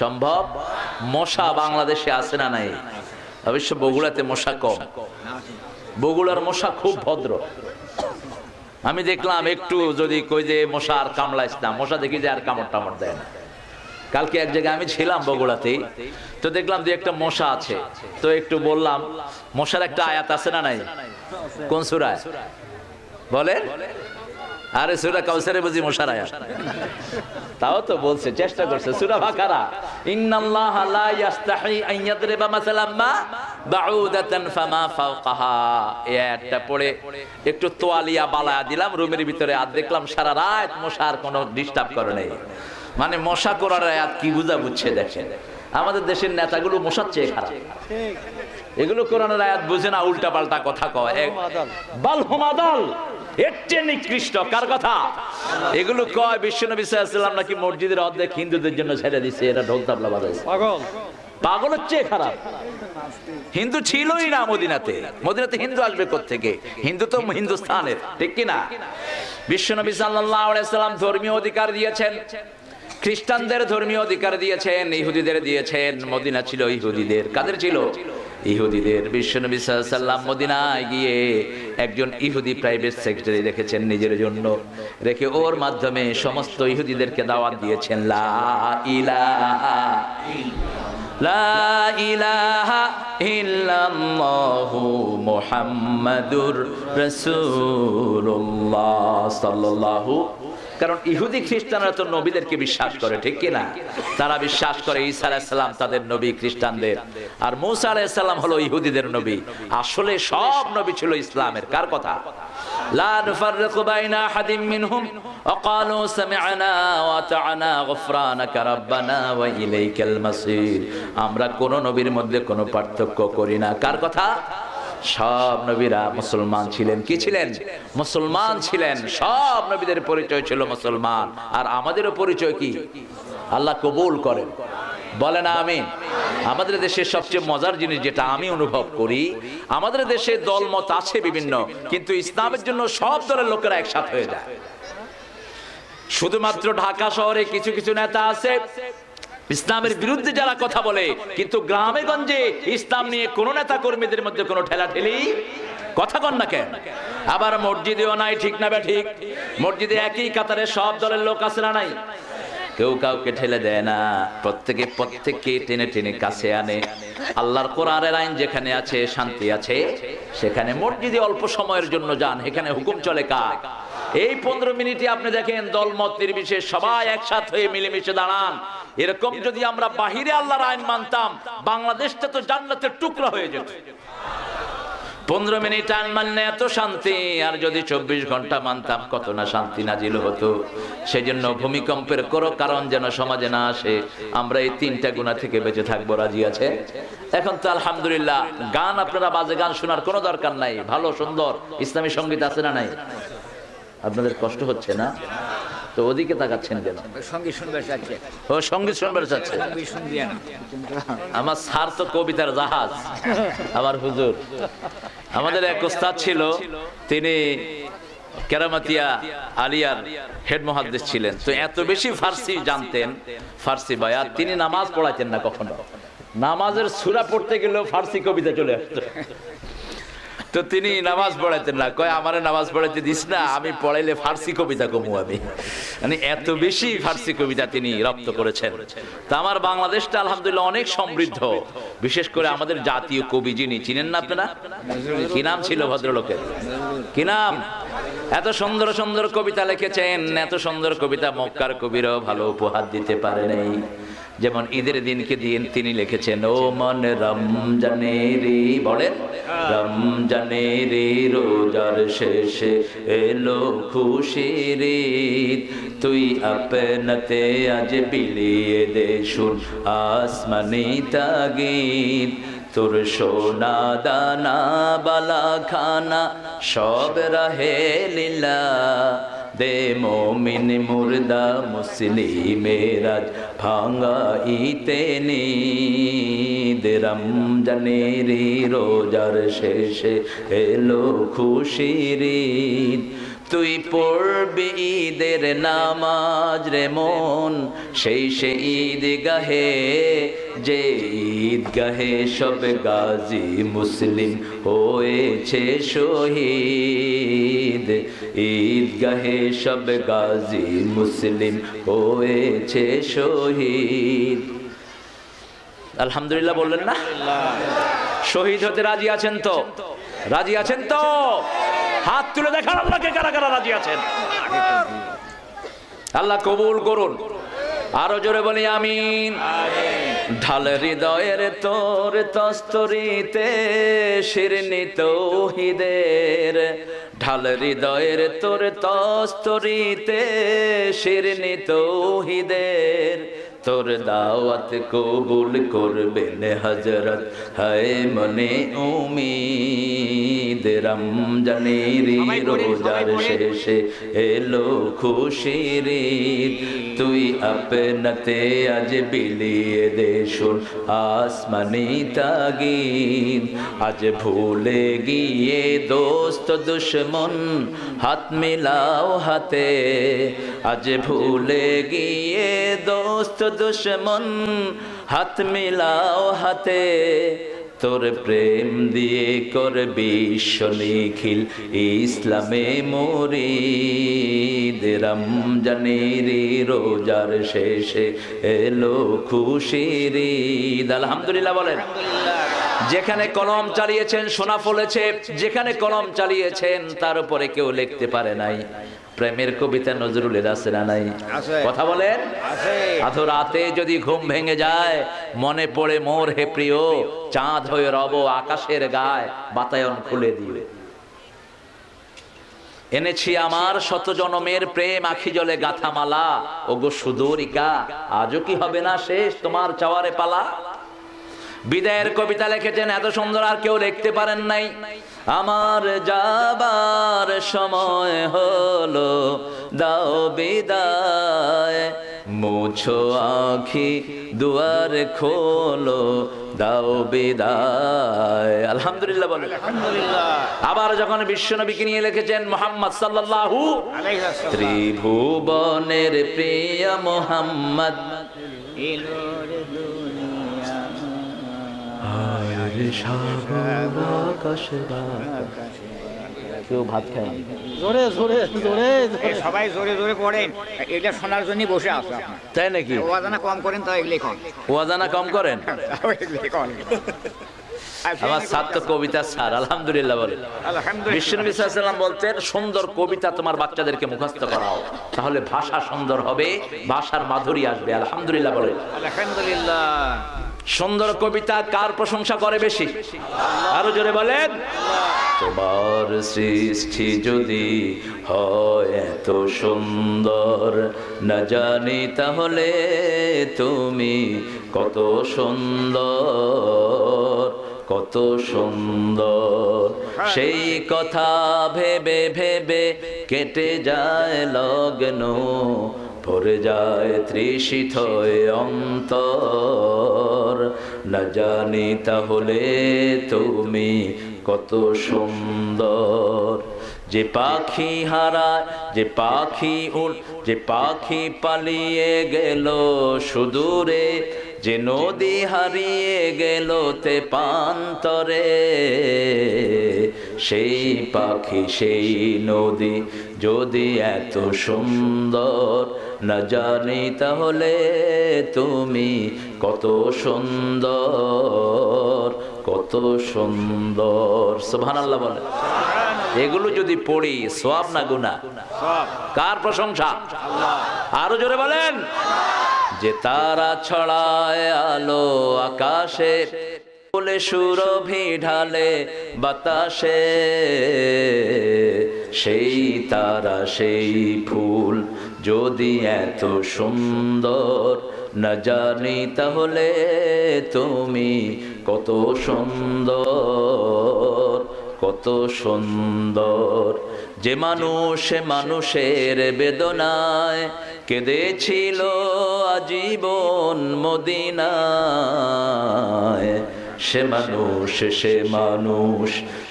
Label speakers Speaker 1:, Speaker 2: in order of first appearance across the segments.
Speaker 1: সম্ভব? মশা বাংলাদেশে আছে না নাই? অবশ্য বগুড়াতে মশা কম। বগুড়ার মশা খুব ভদ্র। আমি দেখলাম একটু যদি কই যে মশা আর কামড়াইস না, মশা দেখি যে আর কামড় টামড় দেয় না। কালকে এক জায়গায় আমি ছিলাম বগুড়াতেই, তো দেখলাম যে একটা মশা আছে। তো একটু বললাম, মশার একটা আয়াত আছে না নাই? কোন সুরায়? বলেন। আরে সুরা কাউসারে বুঝি মশার আয়াত তাও তো বলছে, চেষ্টা করছে। সুরা বাকারা। ইন্নাল্লাহ লা আন ইয়াদরিবা মাসালাম মা বাউদাতান ফামা ফাওকাহা। পড়ে একটু তোয়ালিয়া বালায়া দিলাম, রুমের ভিতরে, আর দেখলাম সারা রাত মশার কোনো ডিস্টার্ব করে নাই। মানে মশা করার আয়াত কি বুঝা বুঝছে দেখেন। আমাদের দেশের নেতাগুলো মশার চেয়ে খারাপ। এগুলো কোরআনের আয়াত বুঝে না উল্টা পাল্টা কথা কয়। বাল হোমাদল এর চেয়ে নিকৃষ্ট কার কথা? এগুলো কয় বিশ্বনবী সাল্লাল্লাহু নাকি মসজিদের অর্ধেক হিন্দুদের জন্য ছেড়ে দিছে এরা ঢোল তাবলা বাজাইছে।
Speaker 2: পাগল।
Speaker 1: পাগলের চেয়ে খারাপ। হিন্দু ছিলই না মদিনাতে। মদিনাতে হিন্দু আসবে থেকে হিন্দু তো হিন্দুস্তানের ঠিক কিনা? বিশ্বনবী সাল্লাম ধর্মীয় অধিকার দিয়েছেন। খ্রিস্টানদের ধর্মীয় অধিকার দিয়েছেন, ইহুদিদের দিয়েছেন, মদিনা ছিল ইহুদিদের, কাদের ছিল? ইহুদিদের। বিশ্বনবী সাল্লাম মদিনায় গিয়ে একজন ইহুদি প্রাইভেট সেক্রেটারি রেখেছেন নিজের জন্য, রেখে ওর মাধ্যমে সমস্ত ইহুদিদেরকে দাওয়াত দিয়েছেন, লা ইলাহা লা ইলাহা ইল্লাল্লাহু মুহাম্মাদুর রাসূলুল্লাহ সাল্লাল্লাহু কারণ ইহুদি খ্রিস্টানরা তো নবীদেরকে বিশ্বাস করে ঠিক কি না তারা বিশ্বাস করে ঈসা আলাইহিস সালাম তাদের নবী খ্রিস্টানদের আর মূসা আলাইহিস সালাম হলো ইহুদিদের নবী আসলে সব নবী ছিল ইসলামের কার কথা লা নুফাররিকু বাইনা আহাদিম মিনহুম وقالوا سمعنا وأطعنا غفرانك ربنا وإليك المصير আমরা কোন নবীর মধ্যে কোনো পার্থক্য করি না কার কথা সব নবীরা মুসলমান ছিলেন। কি ছিলেন? মুসলমান ছিলেন। সব নবীদের পরিচয় ছিল মুসলমান। আর আমাদেরও পরিচয় কি? আল্লাহ কবুল করেন। বলে না আমি আমাদের দেশের সবচেয়ে মজার জিনিস যেটা আমি অনুভব করি, আমাদের দেশে দলমত আছে বিভিন্ন, কিন্তু ইসলামের জন্য সব দলের লোকেরা একসাথে হয়ে যায়। শুধুমাত্র ঢাকা শহরে কিছু কিছু নেতা আছে ইসলামের বিরুদ্ধে যারা কথা বলে, কিন্তু গ্রামে গঞ্জে ইসলাম নিয়ে কোন নেতা কর্মীদের মধ্যে কোনো ঠেলা ঠেলি কথা কন না কেন? আবার মসজিদেও নাই, ঠিক না বে ঠিক? মসজিদে একই কাতারে সব দলের লোক আছে না নাই? কেউ কাউকে ঠেলে দেয় না, প্রত্যেকে প্রত্যেককে টেনে টেনে কাছে আনে। আল্লাহর কোরআনের আইন যেখানে আছে, শান্তি আছে, সেখানে মসজিদে অল্প সময়ের জন্য যান, এখানে হুকুম চলে কার? এই পনেরো মিনিটে আপনি দেখেন দলমত নির্বিশেষ সবাই একসাথে হয়ে মিলেমিশে দাঁড়ান। এরকম যদি আমরা বাহিরে আল্লাহর আইন মানতাম, বাংলাদেশটা তো জান্নাতের টুকরা হয়ে যেত। পনেরো মিনিট আইন মানলে এত শান্তি, আর যদি চব্বিশ ঘণ্টা মানতাম, কত না শান্তি নাজিল হতো। সেজন্য ভূমিকম্পের কোনো কারণ যেন সমাজে না আসে। আমরা এই তিনটা গুণা থেকে বেঁচে থাকব, রাজি আছে? এখন তো আলহামদুলিল্লাহ, গান আপনারা বাজে গান শোনার কোনো দরকার নাই। ভালো, সুন্দর, ইসলামী সংগীত আছে না নাই? আপনাদের কষ্ট হচ্ছে না? তো ওদিকে তাকাচ্ছেন কেন?
Speaker 2: সঙ্গে শুনবে চাচ্ছে
Speaker 1: ও সংগীত শুনবার চাচ্ছে
Speaker 2: সঙ্গে
Speaker 1: আমার স্যার তো কবিতার জাহাজ আমার হুজুর। আমাদের এক ওস্তাদ ছিল তিনি কেরামাতিয়া আলিয়ার হেড মহাদ্দেশ ছিলেন। তো এত বেশি ফার্সি জানতেন ফার্সি বায়াত তিনি নামাজ পড়াইতেন না কখনো। নামাজের সুরা পড়তে গেলেও ফার্সি কবিতা চলে আসতো। তো তিনি নামাজ পড়াইতেন না। কয় আমারে নামাজ পড়াইতে দিস না আমি পড়াইলে ফার্সি কবিতা কমু আমি। মানে এত বেশি ফার্সি কবিতা তিনি রপ্ত করেছেন। তা আমার বাংলাদেশটা আলহামদুলিল্লাহ অনেক সমৃদ্ধ। বিশেষ করে আমাদের জাতীয় কবি যিনি চিনেন না আপনারা? কি নাম ছিল ভদ্রলোকের? কি নাম? এত সুন্দর সুন্দর কবিতা লিখেছেন এত সুন্দর কবিতা মক্কার কবিরও ভালো উপহার দিতে পারে নাই। যেমন ঈদের দিনকে দিন তিনি লিখেছেন, ও মন রমজানে রে বলেন? রমজানে রে রোজার শেষে এলো খুশির রে তুই আপনতে আজ বিলিয়ে দে সুর আসমানি তাগিদ। তোর সোনা দানা বালা খানা সব রাহে লীলা। দে মোমিন মুর্দা মুসলিমেরাজ ভাঙ্গা ইতে দে রমজানের রোজার শেষে এলো খুশির তুই পড়বি ঈদের নামাজ রে মন, সেই সে ঈদ গাহে যে ঈদ গাহে সব গাজী মুসলিম হয়েছে শহীদ। ঈদ গাহে সব গাজী মুসলিম হয়েছে শহীদ। আলহামদুলিল্লাহ বললেন না? শহীদ হতে রাজি আছেন তো? রাজি আছেন তো? হাত তুলে দেখান আল্লাহকে কারা কারা রাজি আছেন। আল্লাহ কবুল করুন। আরও জোরে বলি, আমিন। ঢাল হৃদয়ের তোর তস্তরিতে শিরনি তৌহিদের। ঢাল হৃদয়ের তোর তস্তরিতে শিরনি তৌহিদের। তোর দাওয়াত কবুল করবেন হজরত হায় মনে উমিদ রমজানের রোজার শেষে এলো খুশির। তুই আপনতে আজ বিলিয়ে দে শুন আসমানি তাগিদ। আজ ভুলে গিয়ে দোস্ত দুশ্মন হাত মিলাও হাতে। আজ ভুলে গিয়ে দোস্ত দুশ্মন হাত মিলাও হাতে। তোর প্রেম দিয়ে কর বিশ্ব নিখিল, ইসলামে মরিদ। রমজানের রোজার শেষে এলো খুশির ঈদ। আলহামদুলিল্লাহ বলেন। যেখানে কলম চালিয়েছেন, সোনা ফলেছে। যেখানে কলম চালিয়েছেন, তার উপরে কেউ লিখতে পারে নাই। প্রেমের কবিতা নজরুলের আছে না নাই। কথা বলেন। আধো রাতে যদি ঘুম ভেঙে যায় মনে পড়ে মোর হে প্রিয় চাঁদ হয়ে রব আকাশের গায় বাতায়ন খুলে দিবে। এনেছি আমার শত জনমের প্রেম আখি জলে গাথামালা। ও গো সুদরিকা আজও কি হবে না শেষ? তোমার চাওয়ারে পালা? বিদায়ের কবিতা লিখেছেন এত সুন্দর আর কেউ লিখতে পারেন নাই। আমার যাবার সময় হলো দাও বিদায় মুছো আখি দুয়ার খোলো দাও বিদায়। আলহামদুলিল্লাহ বলে
Speaker 2: আলহামদুলিল্লাহ।
Speaker 1: আবার যখন বিশ্বনবীকে নিয়ে লিখেছেন মোহাম্মদ সাল্লাল্লাহু ত্রিভুবনের প্রিয় মোহাম্মদ। কেউ ভাত খায়
Speaker 3: জোরে জোরে জোরে
Speaker 2: সবাই জোরে জোরে পড়েন। এটা শোনার জন্য বসে আছে
Speaker 1: তাই নাকি?
Speaker 2: ওয়াজানা কম করেন তো এগুলি কম
Speaker 1: ওয়াজানা কম করেন? আমার ছাত্র কবিতা স্যার আলহামদুলিল্লাহ বলে। বিশ্বনবী সাল্লাম বলতেন সুন্দর কবিতা তোমার বাচ্চাদেরকে মুখস্থ করাও। তাহলে ভাষা সুন্দর হবে ভাষার মাধুরী আসবে আলহামদুলিল্লাহ বলে।
Speaker 2: আলহামদুলিল্লাহ।
Speaker 1: সুন্দর কবিতা কার প্রশংসা করে বেশি? আরও জোরে বলেন। তোমার সৃষ্টি যদি হয় এত সুন্দর, না জানি তাহলে তুমি কত সুন্দর কত সুন্দর। সেই কথা ভেবে ভেবে কেটে যায় লগ্ন ভরে যায় তৃষিত অন্তর। না জানি তাহলে তুমি কত সুন্দর। যে পাখি হারায়, যে পাখি উড়, যে পাখি পালিয়ে গেল সুদূরে, যে নদী হারিয়ে গেল তে পান্তরে সেই পাখি, সেই নদী যদি এত সুন্দর না জানি তাহলে তুমি কত সুন্দর কত সুন্দর। সুবহানাল্লাহ বলে। এগুলো যদি পড়ি সোয়াব না গুনা কার প্রশংসা? আরও জোরে বলেন। যে তারা ছড়ায় আলো আকাশে বলে সুরভি ঢালে বাতাসে, সেই তারা, সেই ফুল যদি এত সুন্দর না জানি তাহলে তুমি কত সুন্দর কত সুন্দর। যে মানুষ মানুষের বেদনায় কেঁদেছিল আজীবন মদিনায়। সে মানুষ সে মানুষ।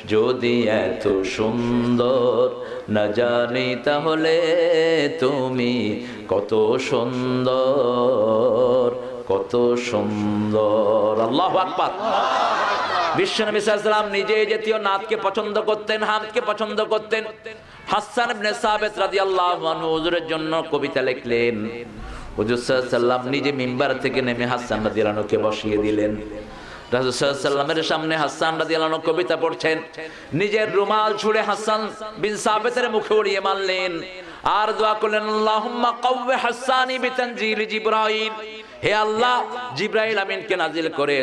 Speaker 1: যদি এত সুন্দর না জানি তাহলে তুমি কত সুন্দর কত সুন্দর। আল্লাহ আকবার। বিশ্বনবী সাল্লাল্লাহু নিজে জাতীয় নাচকে পছন্দ করতেন হামদকে পছন্দ করতেন। হাসান ইবনে সাবিত রাদিয়াল্লাহু আনহু হুজুরের জন্য কবিতা লিখলেন। হুজুর সাল্লাল্লাহু নিজে মিম্বার থেকে নেমে হাসান রাদিয়াল্লাহু আনহুকে বসিয়ে দিলেন। নিজের মুখে উড়িয়ে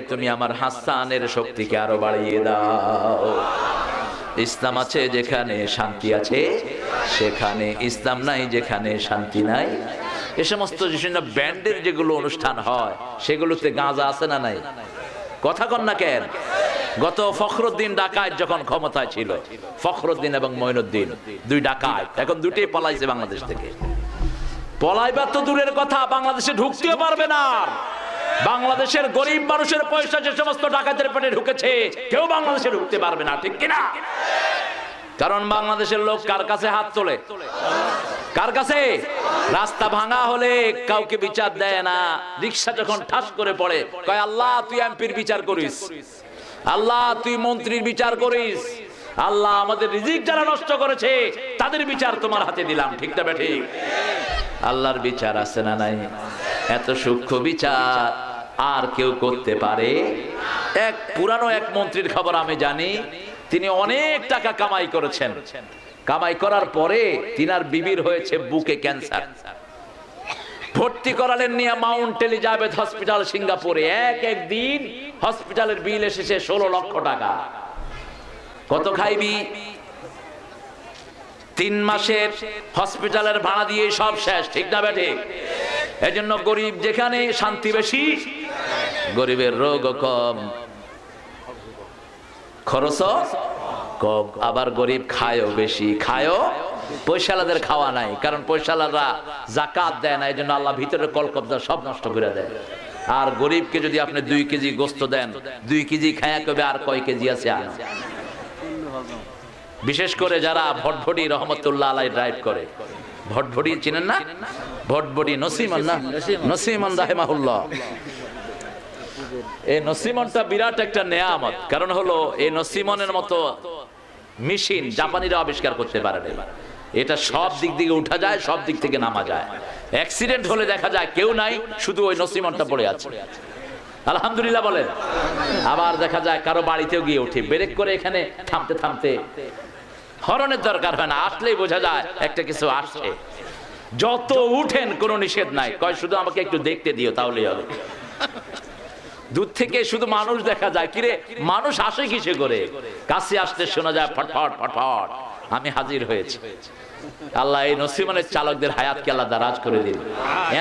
Speaker 1: তুমি আমার হাসানের শক্তিকে আরও বাড়িয়ে দাও। ইসলাম আছে যেখানে শান্তি আছে, সেখানে ইসলাম নাই যেখানে শান্তি নাই। এ সমস্ত ব্যান্ডের যেগুলো অনুষ্ঠান হয়, সেগুলোতে গাঁজা আছে না নাই? কথা কন না কেন? গত ফখরুদ্দিন ডাকাত যখন ক্ষমতায় ছিল, ফখরুদ্দিন এবং মঈনুদ্দিন দুই ডাকাত, এখন দুটোই পলাইছে বাংলাদেশ থেকে। পলাইবার তো দূরের কথা, বাংলাদেশে ঢুকতেও পারবে না বাংলাদেশের গরিব মানুষের পয়সা যে সমস্ত ডাকাতের পেটে ঢুকেছে, কেউ বাংলাদেশে ঢুকতে পারবে না, ঠিক কিনা? কারণ বাংলাদেশের লোক কার কাছে হাত তোলে? কার কাছে? রাস্তা ভাঙা হলে কাউকে বিচার দেয় না। রিক্সা যখন ঠাস করে পড়ে, কয়, আল্লাহ, তুই এমপির বিচার করিস। আল্লাহ, তুই মন্ত্রীর বিচার করিস। আল্লাহ আমাদের রিজিক যারা নষ্ট করেছে, তাদের বিচার তোমার হাতে দিলাম। ঠিক না ঠিক আল্লাহর বিচার আছে না নাই? এত সূক্ষ্ম বিচার আর কেউ করতে পারে? এক পুরানো এক মন্ত্রীর খবর আমি জানি, তিনি অনেক টাকা কামাই করেছেন। কামাই করার পরে তিনার বিবির হয়েছে বুকে ক্যান্সার। ভর্তি করালেন নিয়ে মাউন্ট এলিজাবেথ হসপিটাল সিঙ্গাপুরে। এক এক দিন হসপিটালের বিল এসেছে ষোলো লক্ষ টাকা। কত খাইবি? তিন মাসের হসপিটালের ভাড়া দিয়ে সব শেষ, ঠিক না বেঠে? এজন্য গরিব যেখানে শান্তি বেশি, গরিবের রোগ কম। খরচ কম। আবার গরিব খায়ও বেশি। খায়ও পয়সালাদের খাওয়া নাই। কারণ পয়সালারা জাকাত দেয় না এই জন্য আল্লাহ ভিতরে কলকবজা সব নষ্ট করে দেয়। আর গরিবকে যদি আপনি দুই কেজি গোস্ত দেন, দুই কেজি খায়া কবে আর কয় কেজি আছে আনো বিশেষ করে যারা ভটভটি রহমতুল্লাহ আলাই ড্রাইভ করে। ভটভটি চিনেন না? ভটভটি নসিমন না? নসিমন রাহেমাহুল্লাহ। এই নসিমনটা বিরাট একটা নেয়ামত। কারণ হলো এই নসিমনের মতো মেশিন জাপানিরা আবিষ্কার করতে পারে এটা সব দিক থেকে উঠা যায়, সব দিক থেকে নামা যায়। অ্যাক্সিডেন্ট হলে দেখা যায় কেউ নাই, শুধু ওই নসিমনটা পড়ে আছে। আলহামদুলিল্লাহ বলেন। আবার দেখা যায় কারও বাড়িতেও গিয়ে উঠে ব্রেক করে এখানে থামতে থামতে হরনের দরকার হয় না, আসলেই বোঝা যায় একটা কিছু আসছে। যত উঠেন কোনো নিষেধ নাই। কয়, শুধু আমাকে একটু দেখতে দিও, তাহলেই হবে। দূর থেকে শুধু মানুষ দেখা যায়। কিরে, মানুষ আসে কিসে করে? কাছে আসতে শোনা যায় ফটফট ফটফট। আমি হাজির হয়েছি। আল্লাহ, এই নসিমানের চালকদের হায়াতকে আল্লাহ দারাজ করে দিন।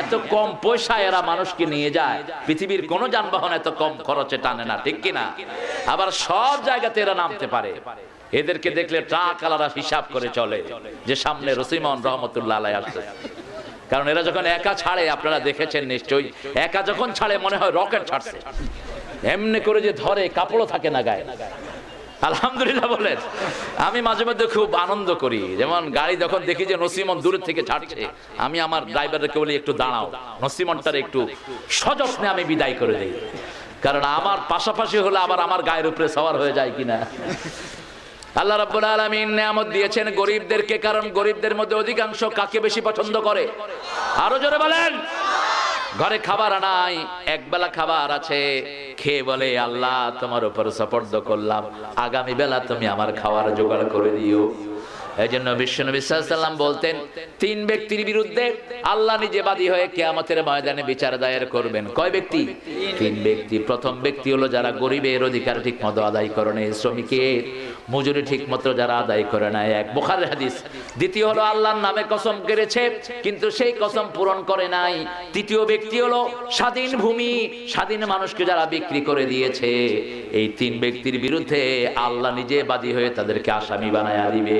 Speaker 1: এত কম পয়সা এরা মানুষকে নিয়ে যায়। পৃথিবীর কোন যানবাহন এত কম খরচে টানে না, ঠিক কিনা? আবার সব জায়গাতে এরা নামতে পারে। এদেরকে দেখলে ট্রাক আলাদা হিসাব করে চলে, যে সামনে রসিমন রহমতুল্লাহ আলাই আসছে। কারণ এরা যখন একা ছাড়ে, আপনারা দেখেছেন নিশ্চয়ই, একা যখন ছাড়ে মনে হয় রকেট ছাড়ছে। এমনি করে যে ধরে, কাপড়ও থাকে না গায়ে। আলহামদুলিল্লাহ বলেন, আমি মাঝে মধ্যে খুব আনন্দ করি। যেমন গাড়ি যখন দেখি যে নসিমন দূরের থেকে ছাড়ছে, আমি আমার ড্রাইভারকে বলি, একটু দাঁড়াও, নসিমনটার একটু সযত্নে আমি বিদায় করে দিই। কারণ আমার পাশাপাশি হলে আবার আমার গায়ের উপরে সওয়ার হয়ে যায় কিনা। আল্লাহ রাব্বুল আলামিন নিয়ামত দিয়েছেন গরিবদেরকে, কারণ গরিবদের মধ্যে অধিকাংশ কাকে বেশি পছন্দ করে? আরও জোরে বলেন। ঘরে খাবার নাই, একবেলা খাবার আছে। খেয়ে বলে, আল্লাহ, তোমার উপর সাপোর্ট করলাম। আগামী বেলা তুমি আমার খাওয়ার জোগাড় করে দিও। এই জন্য বিশ্বনবী সাল্লাম বলতেন, তিন ব্যক্তির বিরুদ্ধে আল্লাহ নিজে বাদী হয়ে কেয়ামতের ময়দানে বিচার দায়ের করবেন। কয় ব্যক্তি? তিন ব্যক্তি। প্রথম ব্যক্তি হলো যারা গরিবের অধিকার ঠিক মতো আদায় করে নেয়, শ্রমিকের মজুরি ঠিক মতো যারা আদায় করে নেয়। এক বোখারের হাদিস। দ্বিতীয় হলো আল্লাহর নামে কসম কেড়েছে, কিন্তু সেই কসম পূরণ করে নাই। তৃতীয় ব্যক্তি হলো স্বাধীন ভূমি, স্বাধীন মানুষকে যারা বিক্রি করে দিয়েছে। এই তিন ব্যক্তির বিরুদ্ধে আল্লাহ নিজে বাদী হয়ে তাদেরকে আসামি বানায় দিবে।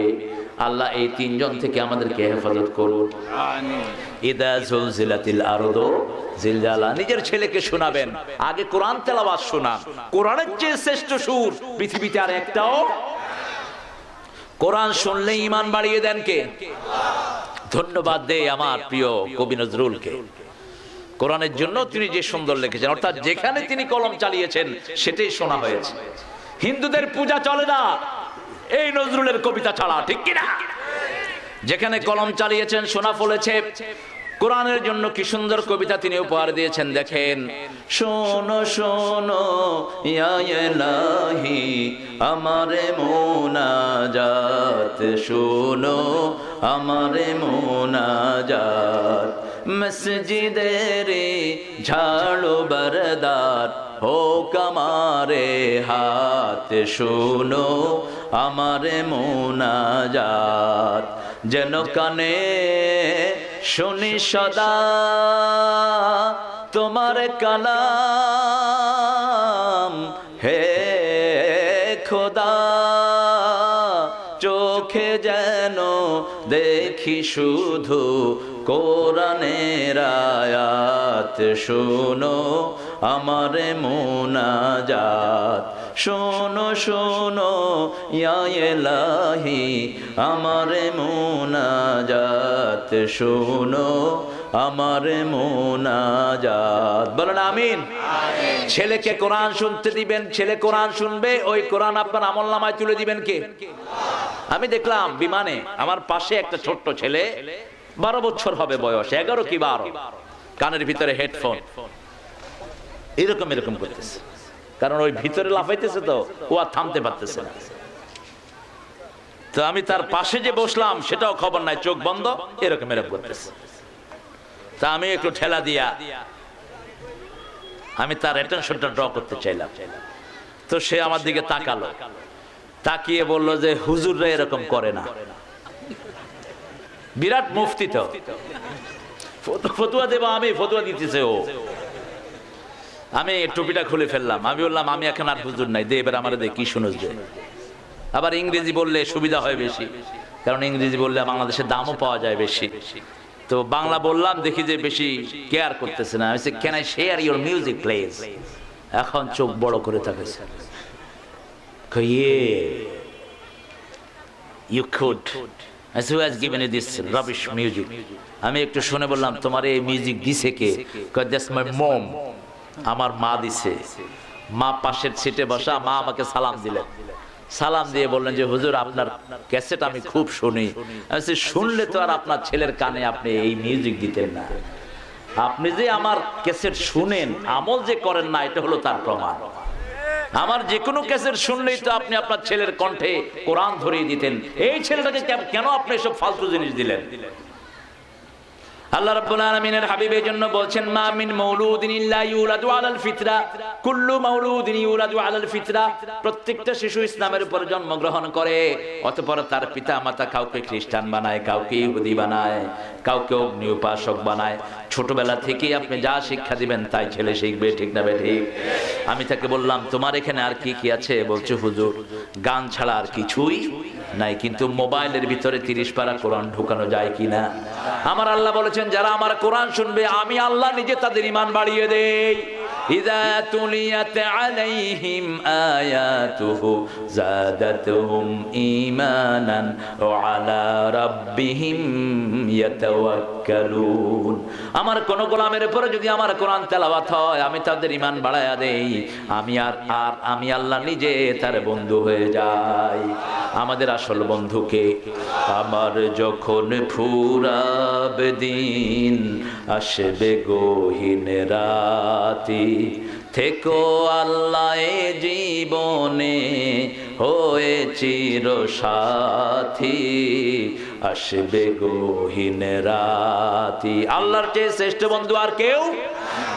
Speaker 1: আল্লাহ এই তিনজন থেকে আমাদেরকে হেফাজত করুন। ইদা জুলজিলাতিল আরদু জিলজালা নিজের ছেলেকে শোনাবেন। আগে কোরআন তেলাওয়াত শোনান। কোরআনের চেয়ে শ্রেষ্ঠ সুর পৃথিবীতে আর একটাও। কোরআন শুনলে ইমান বাড়িয়ে দেন কে? ধন্যবাদ দে আমার প্রিয় কবি নজরুলকে। কোরআনের জন্য তিনি যে সুন্দর লিখেছেন অর্থাৎ যেখানে তিনি কলম চালিয়েছেন সেটাই শোনা হয়েছে। হিন্দুদের পূজা চলে না। এই নজরুলের কবিতা ছাড়া, ঠিক কিনা? যেখানে কলম চালিয়েছেন, সোনা ফলেছে, কোরআনের জন্য কি সুন্দর কবিতা তিনি উপহার দিয়েছেন, দেখেন। শোনো শোনো, ইয়া ইলাহি, আমারে মোনাজাত, শোনো, আমারে মোনাজাত। মসজিদের ঝাড়ু, বরদার, হোক আমারে হাত, শোনো আমারে মোনাজাত। যেন কানে শুনি সদা তোমার কালাম। হে খোদা, চোখে যেন দেখি শুধু কোরআনের আয়াত। শোনো আমার মোনাজাত। শোনো শোনো ইয়া এলাহি আমার মোনাজাত শোনো আমার মোনাজাত। বলেন আমিন। ছেলেকে কোরআন শুনতে দিবেন ছেলে কোরআন শুনবে ওই কোরআন আপনার আমল নামায় তুলে দিবেন কে? আমি দেখলাম বিমানে আমার পাশে একটা ছোট্ট ছেলে বারো বছর হবে বয়স এগারো কি বারো? কানের ভিতরে হেডফোন। এরকম এরকম করতেছে। কারণ ওই ভিতরে লাফাইতেছে তো, ও আর থামতে পারতেছে না। তো আমি তার পাশে যে বসলাম, সেটাও খবর নাই, চোখ বন্ধ, এরকম এরকম করতেছে। তা আমি একটু ঠেলা দিয়া, আমি তার অ্যাটেনশনটা ড্র করতে চাইলাম। তো সে আমার দিকে তাকালো, তাকিয়ে বলল যে, হুজুররা এরকম করে না। বিরাট মুফতি তো। ফতুয়া দেব আমি, ফতুয়া দিতেছে ও। আমি টুপিটা খুলে ফেললাম। আমি বললাম, আমি এখন আর হুজুর নাই। দে, এবার আমার দে, কি শুনোস যে আবার ইংরেজি বললে সুবিধা হয় বেশি। কারণ ইংরেজি বললে বাংলাদেশে দামও পাওয়া যায় বেশি। তো বাংলা বললাম, দেখি যে বেশি কেয়ার করতেছে না। আমি can I share your music place এখন চোখ বড় করে থাকে ইয়ে rubbish music? আমি একটু শুনে বললাম, তোমার এই মিউজিক দিছে কে? দ্যাটস মাই মম আমার মা দিছে। মা পাশের সিটে বসা, মা আমাকে সালাম দিলেন সালাম দিয়ে বললেন যে, হুজুর, আপনার ক্যাসেট আমি খুব শুনি। শুনলে তো আর আপনার ছেলের কানে আপনি এই মিউজিক দিতেন না। আপনি যে আমার ক্যাসেট শুনেন, আমল যে করেন না, এটা হলো তার প্রমাণ। আমার যে কোনো কেসের শুনলেই তো আপনি আপনার ছেলের কণ্ঠে কোরআন ধরিয়ে দিতেন। এই ছেলেটাকে কেন- কেন আপনি এসব ফালতু জিনিস দিলেন? আল্লাহ রাব্বুল আলামিনের হাবিবের জন্য বলছেন, মা মিন মাউলুদিন ইল্লা ইউলাদু আলাল ফিতরা। কুল্লু মাউলুদিন ইউলাদু আলাল ফিতরা। প্রত্যেকটা শিশু ইসলামের উপর জন্মগ্রহণ করে, অতঃপর তার পিতা মাতা কাউকে খ্রিস্টান বানায়, কাউকে ইহুদি বানায়, কাউকে অগ্নি উপাসক বানায়। ছোটবেলা থেকেই আপনি যা শিক্ষা দিবেন তাই ছেলে শিখবে, ঠিক না ঠিক? আমি তাকে বললাম, তোমার এখানে আর কি কি আছে? বলছে, হুজুর, গান ছাড়া আর কিছুই নাই, কিন্তু মোবাইলের ভিতরে তিরিশ পারা কোরআন ঢুকানো যায় কিনা? আমার আল্লাহ বলেছেন, যারা আমার কোরআন শুনবে, আমি আল্লাহ নিজে তাদের ইমান বাড়িয়ে দেই। আমার কোন গোলামের উপরে যদি আমার কোরআন তেলাওয়াত হয়, আমি তাদের ইমান বাড়ায়া দেই। আমি আর আর আমি আল্লাহ নিজে তার বন্ধু হয়ে যাই। আমাদের আসল বন্ধুকে আমার যখন ফুরাব দিন আসবে গহীন রাতি, থেকো আল্লাহ জীবনে হয়ে চির সাথী, আসবে গহীন রাতি। আল্লাহর চেয়ে শ্রেষ্ঠ বন্ধু আর কেউ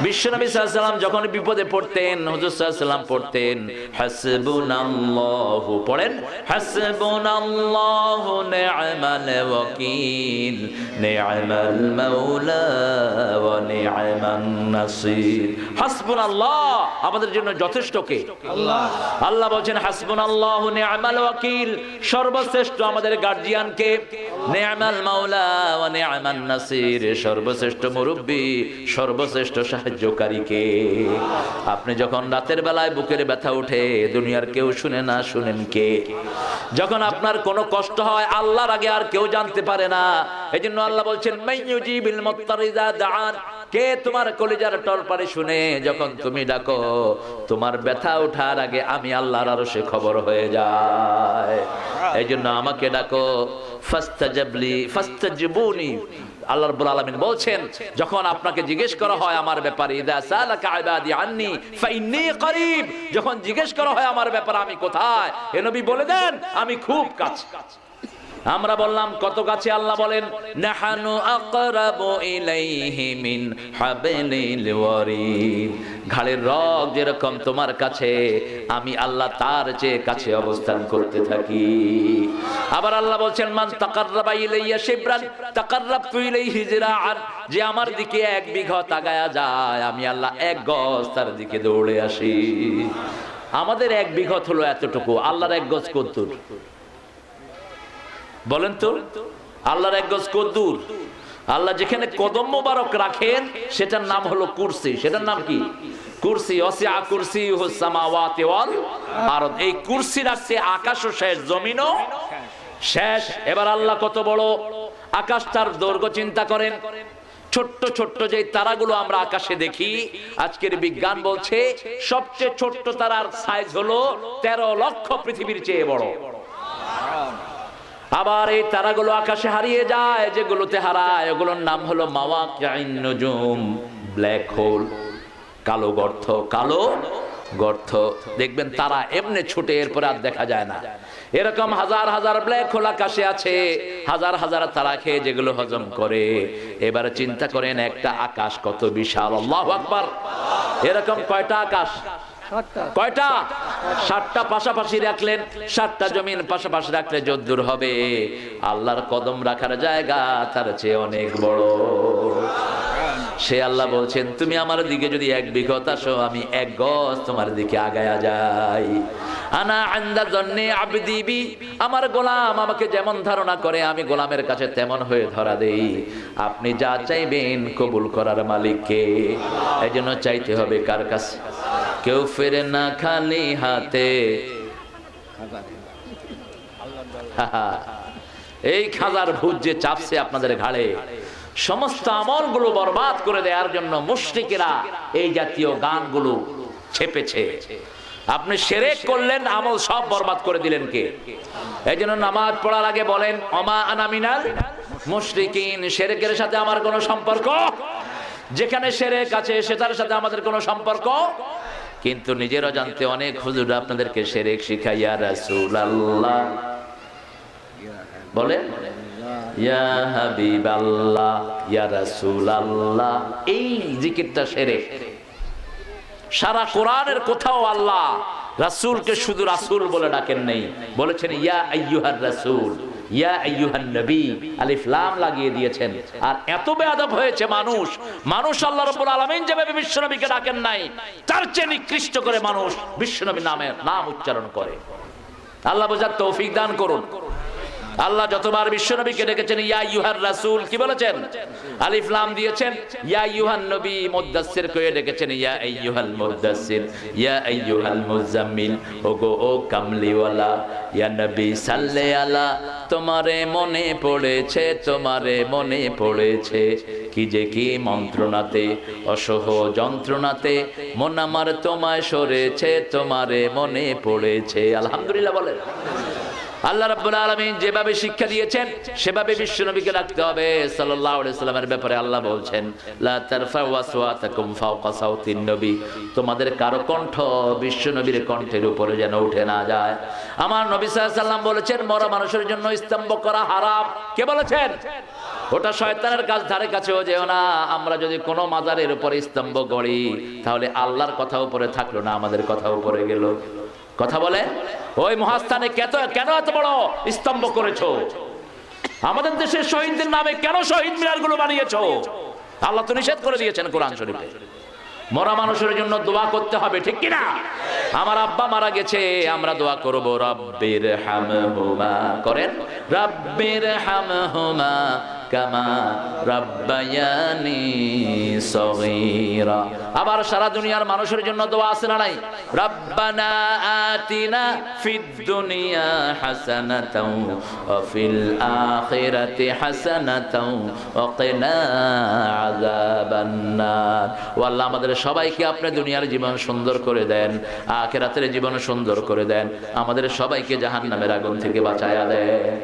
Speaker 1: বিশ্বনবী সাল্লাম যখন বিপদে পড়তেন হুজুর সাল্লাম পড়তেন হাসবুনাল্লাহু পড়েন হাসবুনাল্লাহু নি'মাল ওয়াকিল নি'মাল মাওলা ওয়া নি'মান নাসির হাসবুনাল্লাহ আমাদের জন্য যথেষ্ট কে? আল্লাহ। আল্লাহ বলছেন হাসবুনাল্লাহু নি'মাল ওয়াকিল সর্বশ্রেষ্ঠ আমাদের গার্জিয়ান কে? নি'মাল মাওলা ওয়া নি'মান নাসির সর্বশ্রেষ্ঠ মুরব্বী সর্বশ্রেষ্ঠ কে আপনি যখন রাতের বেলায় বুকের ব্যথা উঠে দুনিয়ার কেউ শুনে না, শুনেন কে? যখন আপনার কোনো কষ্ট হয়, আল্লাহর আগে আর কেউ জানতে পারে না। এই জন্য আল্লাহ বলছেন কে তোমার কলিজার টলপারে শুনে, যখন তুমি ডাকো, তোমার ব্যথা ওঠার আগে আমি আল্লাহর আরও সে খবর হয়ে যায় এই জন্য আমাকে ডাকো, ফাস্তাজাবলি, ফাস্তাজিবুনি। আল্লাহ রাব্বুল আলামিন বলছেন, যখন আপনাকে জিজ্ঞেস করা হয় আমার ব্যাপারে, ইদা সালাকা ইবাদি আননি, ফাইন্নি করিব। যখন জিজ্ঞেস করা হয় আমার ব্যাপারে, আমি কোথায়? এ নবী বলে দেন, আমি খুব কাছে। আমরা বললাম, কত কাছে আল্লাহ বলেন, নাহানু আকরাবু ইলাইহি মিন হাবলিল ওয়ারিদ। ঘাড়ের রগ যেরকম তোমার কাছে, আমি আল্লাহ তার চেয়ে কাছে অবস্থান করতে থাকি। আবার আল্লাহ বলছেন, মান তাকাররাবা ইলাইয়া শিবরান, তাকাররাবতু ইলাইহি জিরাআন। যে আমার দিকে এক বিঘা তাগায়া যায়, আমি আল্লাহ এক গজ তার দিকে দৌড়ে আসি। আমাদের এক বিঘত হলো এতটুকু, আল্লাহর এক গজ কদ্দুর। বলেন তো, আল্লাহর এক গজ কদ্দুর। আল্লাহ যেখানে কদম মোবারক রাখেন, সেটার নাম হলো কুরসি। সেটার নাম কি? শেষ এবার আল্লাহ কত বড় আকাশটার দৈর্ঘ্য চিন্তা করেন। ছোট্ট ছোট্ট তারাগুলো আমরা আকাশে দেখি, আজকের বিজ্ঞান বলছে সবচেয়ে ছোট্ট তারার সাইজ হলো তেরো লক্ষ পৃথিবীর চেয়ে বড়। আবার এই তারাগুলো আকাশে হারিয়ে যায়, যেগুলোতে হারায়, ওগুলোর নাম হলো ব্ল্যাক হোল, কালো গর্ত কালো গর্ত। দেখবেন তারা এমনি ছুটে, এরপরে আর দেখা যায় না। এরকম হাজার হাজার ব্ল্যাক হোল আকাশে আছে, হাজার হাজার তারা খেয়ে যেগুলো হজম করে। এবারে চিন্তা করেন, একটা আকাশ কত বিশাল, আল্লাহু আকবার। এরকম কয়টা আকাশ? কয়টা? সাতটা পাশাপাশি রাখলেন, সাতটা জমিন পাশাপাশি রাখলে যদ্দূর হবে। আল্লাহর কদম রাখার জায়গা তার চেয়ে অনেক বড়। সে আল্লাহ বলছেন, তুমি আমার দিকে যদি এক বিঘত আসো, আমি এক গজ তোমার দিকে আগায়া যাই। আনা আন্দা জন্যে আবদিবি আমার গোলাম আমাকে যেমন ধারণা করে, আমি গোলামের কাছে তেমন হয়ে ধরা দেই। আপনি যা চাইবেন কবুল করার মালিককে এই জন্য চাইতে হবে কার কাছে? কেউ ফেরে না খালি হাতে। এই খাজার ভূত যে চাপছে আপনাদের ঘাড়ে, সমস্ত আমলগুলো বরবাদ করে দেওয়ার জন্য মুশরিকেরা এই জাতীয় গানগুলো ছেপেছে। আপনি সেরেক করলেন, আমল সব বরবাদ করে দিলেন কে? এই জন্য নামাজ পড়ার আগে বলেন, অমা আনামিনাল মুশরিকিন, সেরেকের সাথে আমার কোনো সম্পর্ক যেখানে সেরেক আছে সেটার সাথে আমাদের কোনো সম্পর্ক? কিন্তু নিজেরও জানতে অনেক হুজুর আপনাদেরকে সেরেক শিখাইয়া রাসূল আল্লাহ জিকিরটা সেরে সারা কোরআনের কোথাও আল্লাহ রাসূলকে শুধু রাসূল বলে ডাকেন নেই। বলেছেন, ইয়া আইয়ুহার রাসূল। লাগিয়ে দিয়েছেন। আর এত বেয়াদব হয়েছে মানুষ মানুষ আল্লাহ নাই চেয়ে নিকৃষ্ট করে মানুষ বিশ্বনবী নামে, নাম উচ্চারণ করে। আল্লাহ বোঝার তৌফিক দান করুন। আল্লাহ যতবার বিশ্বনবীকে ডেকেছেন, ইয়া ইউহার রাসূল কি বলেছেন? আলিফ লাম দিয়েছেন, ইয়া ইউহান নবী মুদাসসির কয়ে ডেকেছেন, ইয়া আইয়ুহাল মুদাসসির ইয়া আইয়ুহাল মুজাম্মিল ওগো, ও কামলিওয়ালা ইয়া নবী সাল্লে আলা তোমারে মনে পড়েছে, তোমারে মনে পড়েছে কি যে কি মন্ত্রণাতে, অসহ যন্ত্রণাতে, মন আমার তোমায় সরেছে, তোমারে মনে পড়েছে আলহামদুলিল্লাহ বলেন। আল্লাহ রাব্বুল আলামিন যেভাবে শিক্ষা দিয়েছেন, সেভাবে বিশ্বনবীকে রাখতে হবে, সাল্লাল্লাহু আলাইহি সাল্লামের ব্যাপারে আল্লাহ বলছেন, লা তারফাউ আসওয়াতাকুম ফাওকা সাউতিন নবী। তোমাদের কারও কণ্ঠ বিশ্বনবীর কণ্ঠের উপরে যেন উঠে না যায়। আমার নবী সাল্লাল্লাহু আলাইহি সাল্লাম বলেছেন, মরা মানুষের জন্য স্তম্ভ করা হারাম। কে বলেছেন? ওটা শয়তানের কাজ, ধারে কাছেও যেও না। আমরা যদি কোনো মাজারের উপরে স্তম্ভ গড়ি, তাহলে আল্লাহর কথা উপরে থাকল না, আমাদের কথা উপরে গেল। কথা বলে? ওই মহাস্থানে কেত কেন এত বড় স্তম্ভ করেছ? আমাদের দেশের শহীদদের নামে কেন শহীদ মিনারগুলো বানিয়েছো? আল্লাহ তো নিষেধ করে দিয়েছেন কোরআন শরীফে। মরা মানুষের জন্য দোয়া করতে হবে, ঠিক কিনা? আমার আব্বা মারা গেছে, আমরা দোয়া করব রব্বির হামহুমা করেন? রব্বির হামহুমা আবার সারা দুনিয়ার মানুষের জন্য দোয়া আছে না নাই? আতিনা ফিদ দুনিয়া আমাদের সবাইকে আপনি দুনিয়ার জীবন সুন্দর করে দেন, আখিরাতের জীবন সুন্দর করে দেন, আমাদের সবাইকে জাহান্নামের আগুন থেকে বাঁচায়া দেন।